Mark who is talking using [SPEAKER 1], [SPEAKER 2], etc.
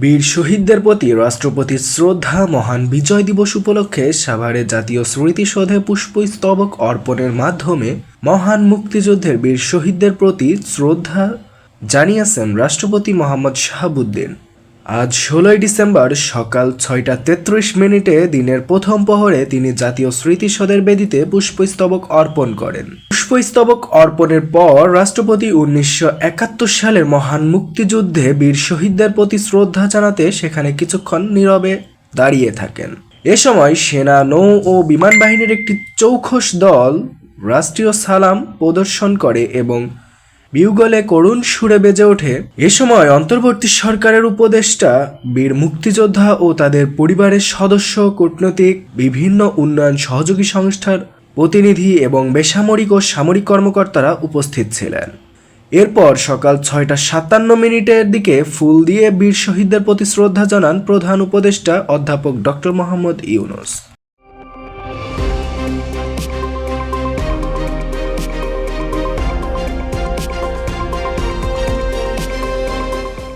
[SPEAKER 1] বীর শহীদদের প্রতি রাষ্ট্রপতির শ্রদ্ধা মহান বিজয় দিবস উপলক্ষে সাভারে জাতীয় স্মৃতিসৌধে পুষ্পস্তবক অর্পণের মাধ্যমে মহান মুক্তিযুদ্ধের বীর শহীদদের প্রতি শ্রদ্ধা জানিয়েছেন রাষ্ট্রপতি মোহাম্মদ শাহাবুদ্দিন। আজ ষোলোই ডিসেম্বর সকাল ছয়টা তেত্রিশ মিনিটে দিনের প্রথম প্রহরে তিনি জাতীয় স্মৃতিসৌধের বেদিতে পুষ্পস্তবক অর্পণ করেন। পুষ্পস্তবক অর্পণের পর রাষ্ট্রপতি উনিশশো একাত্তর সালের মহান মুক্তিযুদ্ধে বীর শহীদদের প্রতি শ্রদ্ধা জানাতে সেখানে কিছুক্ষণ নীরবে দাঁড়িয়ে থাকেন। এ সময় সেনা, নৌ ও বিমান বাহিনীর একটি চৌখস দল রাষ্ট্রীয় সালাম প্রদর্শন করে এবং বিউগলে করুণ সুরে বেজে ওঠে। এ সময় অন্তর্বর্তী সরকারের উপদেষ্টা, বীর মুক্তিযোদ্ধা ও তাদের পরিবারের সদস্য, কূটনৈতিক, বিভিন্ন উন্নয়ন সহযোগী সংস্থার প্রতিনিধি এবং বেসামরিক ও সামরিক কর্মকর্তারা উপস্থিত ছিলেন। এরপর সকাল ছয়টা সাতান্ন মিনিটের দিকে ফুল দিয়ে বীর শহীদদের প্রতি শ্রদ্ধা জানান প্রধান উপদেষ্টা অধ্যাপক ডক্টর মোহাম্মদ ইউনুস।